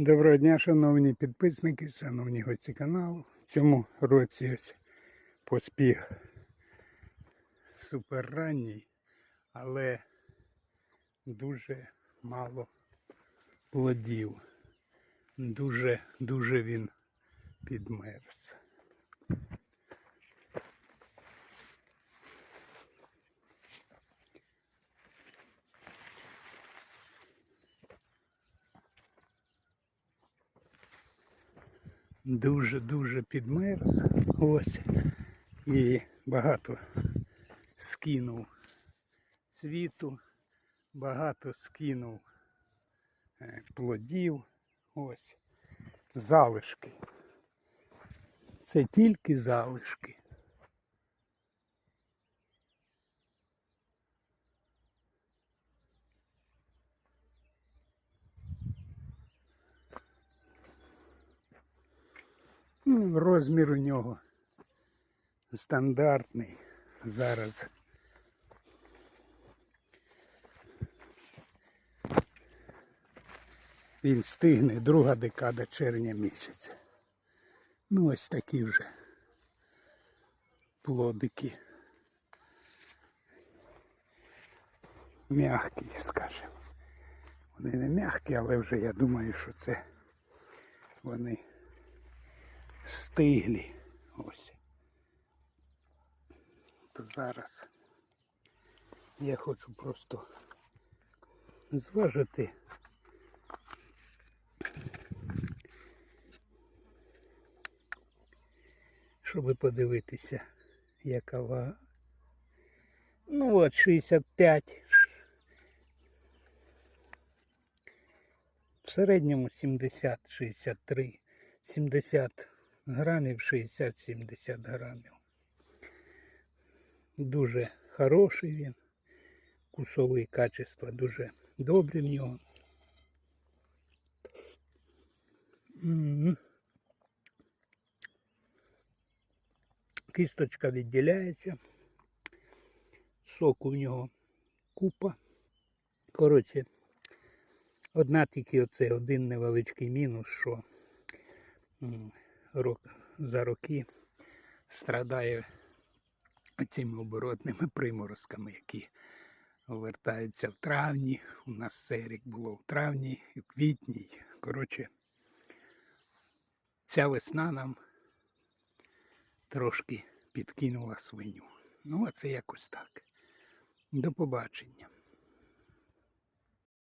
Доброго дня, шановні підписники, шановні гості каналу. В цьому році ось поспіх суперранній, але дуже мало плодів. Дуже, дуже він підмерз. Дуже-дуже підмерз. Ось. І багато скинув цвіту, багато скинув е, плодів. Ось. Залишки. Це тільки залишки. Ну, розмір у нього стандартний зараз. Він стигне друга декада червня місяця. Ну ось такі вже плодики. Мягкі, скажімо. Вони не м'які, але вже я думаю, що це вони стиглі. Ось. То зараз я хочу просто зважити. Щоб подивитися, яка вага. Ну от 65. В середньому 70-63, 70 грамів 60-70 грамів. Дуже хороший він. Кусові качества дуже добрі в нього. Кісточка відділяється. Соку в нього купа. Коротше, одна тільки оце один невеличкий мінус, що рок, за роки страдає цими оборотними приморозками, які вертаються в травні. У нас цей рік було в травні в квітні. Коротше, ця весна нам трошки підкинула свиню. Ну, а це якось так. До побачення.